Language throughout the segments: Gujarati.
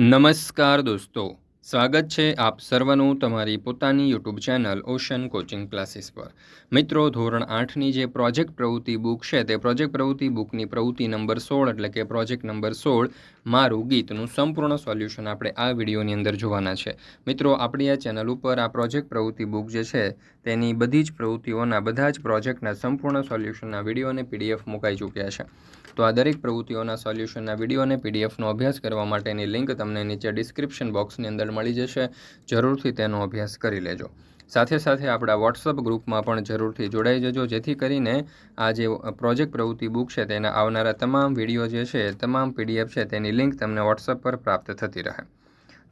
નમસ્કાર દોસ્તો. સ્વાગત છે આપ સર્વનું તમારી પોતાની YouTube channel ocean coaching classes પર. મિત્રો, ધોરણ આઠની જે પ્રોજેક્ટ પ્રવૃત્તિ બુક છે, તે પ્રોજેક્ટ પ્રવૃત્તિ બુકની પ્રવૃત્તિ નંબર સોળ એટલે કે પ્રોજેક્ટ નંબર સોળ મારું ગીતનું સંપૂર્ણ સોલ્યુશન આપણે આ વિડીયોની અંદર જોવાના છે. મિત્રો, આપણી આ ચેનલ ઉપર આ પ્રોજેક્ટ પ્રવૃત્તિ બુક જે છે, તેની બધી જ પ્રવૃત્તિઓના, બધા જ પ્રોજેક્ટના સંપૂર્ણ સોલ્યુશનના વીડિયો અને પીડીએફ મુકાઈ ચૂક્યા છે. તો આ દરેક પ્રવૃત્તિઓના સોલ્યુશનના વીડિયો અને પીડીએફનો અભ્યાસ કરવા માટેની લિંક તમને નીચે ડિસ્ક્રિપ્શન બોક્સની અંદર મળી જશે, જરૂરથી તેનો અભ્યાસ કરી લેજો. સાથે સાથે આપણા વોટ્સઅપ ગ્રુપમાં પણ જરૂરથી જોડાઈ જજો, જેથી કરીને આ જે પ્રોજેક્ટ પ્રવૃત્તિ બુક છે તેના આવનારા તમામ વીડિયો જે છે, તમામ પીડીએફ છે તેની લિંક તમને વોટ્સઅપ પર પ્રાપ્ત થતી રહે.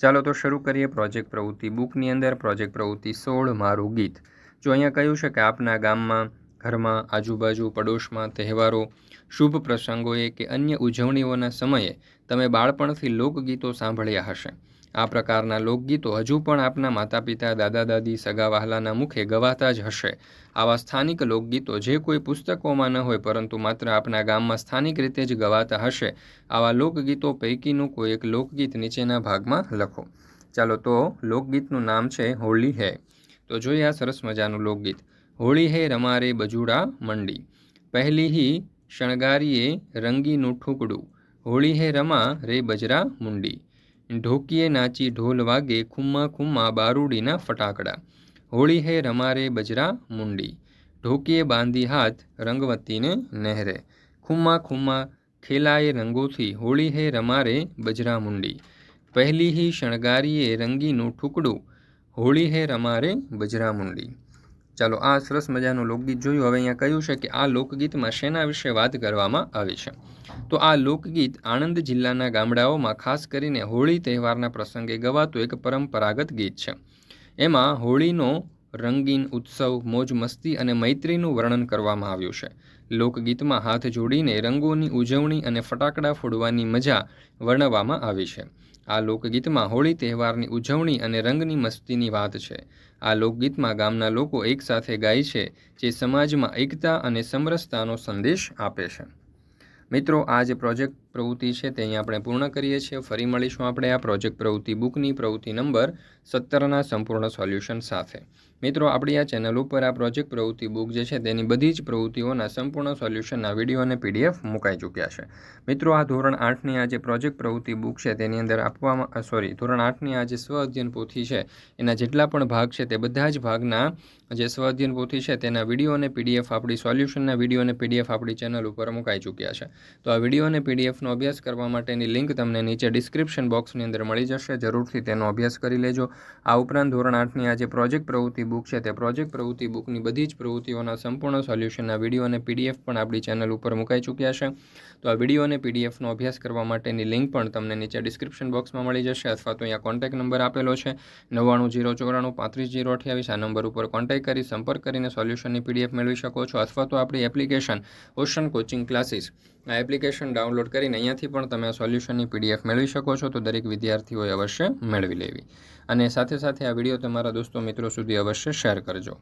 ચાલો તો શરૂ કરીએ પ્રોજેક્ટ પ્રવૃત્તિ બુકની અંદર, પ્રોજેક્ટ પ્રવૃત્તિ સોળ, મારું ગીત. જો અહીંયા કહ્યું છે કે આપના ગામમાં ઘરમાં, આજુબાજુ, પડોશમાં તહેવારો, શુભ પ્રસંગોએ કે અન્ય ઉજવણીઓના સમયે તમે બાળપણથી લોકગીતો સાંભળ્યા હશે. આ પ્રકારના લોકગીતો હજુ પણ આપના માતા પિતા દાદા, દાદી, સગા વહાલાના મુખે ગવાતા જ હશે. આવા સ્થાનિક લોકગીતો જે કોઈ પુસ્તકોમાં ન હોય પરંતુ માત્ર આપના ગામમાં સ્થાનિક રીતે જ ગવાતા હશે, આવા લોકગીતો પૈકીનું કોઈ એક લોકગીત નીચેના ભાગમાં લખો. ચાલો તો લોકગીતનું નામ છે હોળી હે. તો જોઈએ આ સરસ મજાનું લોકગીત. હોળી હે રમારે બજુડા મંડી. પહેલી હી શણગારીએ રંગીનું ઠુકડું. હોળી હે રમા રે બજરા મુંડી. ઢોકીએ નાચી ઢોલ વાગે ખુમ્મા ખુમ્મા બારૂડીના ફટાકડા. હોળી હે રમારે બજરા મુંડી. ઢોકીએ બાંધી હાથ રંગવતીને નહેરે. ખુમ્મા ખુમ્મા ખેલાએ રંગોથી હોળી હે રમારે બજરા મુંડી. પહેલી હી શણગારીએ રંગીનું ઠુકડું. હોળી હે રમારે બજરા મુંડી. ચાલો આ સરસ મજાનું લોકગીત જોયું. હવે અહીંયા કહ્યું છે કે આ લોકગીતમાં શેના વિશે વાત કરવામાં આવી છે? તો આ લોકગીત આણંદ જિલ્લાના ગામડાઓમાં ખાસ કરીને હોળી તહેવારના પ્રસંગે ગવાતું એક પરંપરાગત ગીત છે. એમાં હોળીનો રંગીન ઉત્સવ, મોજ મસ્તી અને મૈત્રીનું વર્ણન કરવામાં આવ્યું છે. લોકગીતમાં હાથ જોડીને રંગોની ઉજવણી અને ફટાકડા ફોડવાની મજા વર્ણવવામાં આવી છે. આ લોકગીતમાં હોળી તહેવારની ઉજવણી અને રંગની મસ્તીની વાત છે. આ લોકગીતમાં ગામના લોકો એકસાથે ગાય છે, જે સમાજમાં એકતા અને સમરસતાનો સંદેશ આપે છે. મિત્રો, આ જે પ્રોજેક્ટ પ્રવૃત્તિ છે તે અહીં આપણે પૂર્ણ કરીએ છીએ. ફરી મળીશું આપણે આ પ્રોજેક્ટ પ્રવૃત્તિ બુકની પ્રવૃત્તિ નંબર સત્તરના સંપૂર્ણ સોલ્યુશન સાથે. મિત્રો, આપણી આ ચેનલ ઉપર આ પ્રોજેક્ટ પ્રવૃત્તિ બુક જે છે તેની બધી જ પ્રવૃત્તિઓના સંપૂર્ણ સોલ્યુશનના વીડિયો અને પીડીએફ મુકાઈ ચૂક્યા છે. મિત્રો, આ ધોરણ આઠની આ જે પ્રોજેક્ટ પ્રવૃત્તિ બુક છે તેની અંદર આપવામાં સોરી, ધોરણ આઠની આ જે સ્વ અધ્યયન પોથી છે એના જેટલા પણ ભાગ છે તે બધા જ ભાગના જે સ્વ અધ્યયન પોથી છે તેના વીડિયો અને પીડીએફ આપણી સોલ્યુશનના વીડિયો અને પીડીએફ આપણી ચેનલ ઉપર મુકાઈ ચૂક્યા છે. તો આ વીડિયો અને પીડીએફનો અભ્યાસ કરવા માટેની લિંક તમને નીચે ડિસ્ક્રિપ્શન બોક્સની અંદર મળી જશે. જરૂરથી તેનો અભ્યાસ કરી લેજો. આ ઉપરાંત ધોરણ આઠની આ જે પ્રોજેક્ટ પ્રવૃત્તિ બુક છે તે પ્રોજેક્ટ પ્રવૃત્તિ બુકની બધી જ પ્રવૃત્તિઓના સંપૂર્ણ સોલ્યુશનના વીડિયો અને પીડીએફ પણ આપણી ચેનલ ઉપર મુકાઈ ચૂક્યા છે. તો આ વીડિયો અને પીડીએફનો અભ્યાસ કરવા માટેની લિંક પણ તમને નીચે ડિસ્ક્રિપ્શન બોક્સમાં મળી જશે અથવા તો અહીંયા કોન્ટેક્ટ નંબર આપેલો છે. નવ્વાણું જીરો ચોરાણું પાંત્રીસ જીરો અઠ્યાવીસ આ નંબર ઉપર કોન્ટેક્ટ કરી સંપર્ક કરીને સોલ્યુશનની પીડીએફ મેળવી શકો છો અથવા તો આપણી એપ્લિકેશન ઓશન કોચિંગ ક્લાસીસ આ એપ્લિકેશન ડાઉનલોડ કરીને અહીંયાથી પણ તમે સોલ્યુશનની પીડીએફ મેળવી શકો છો, તો દરેક વિદ્યાર્થીઓએ અવશ્ય મેળવી લેવી. અને સાથે સાથે આ વીડિયો તમારા દોસ્તો મિત્રો સુધી અવશ્ય શેર કરજો.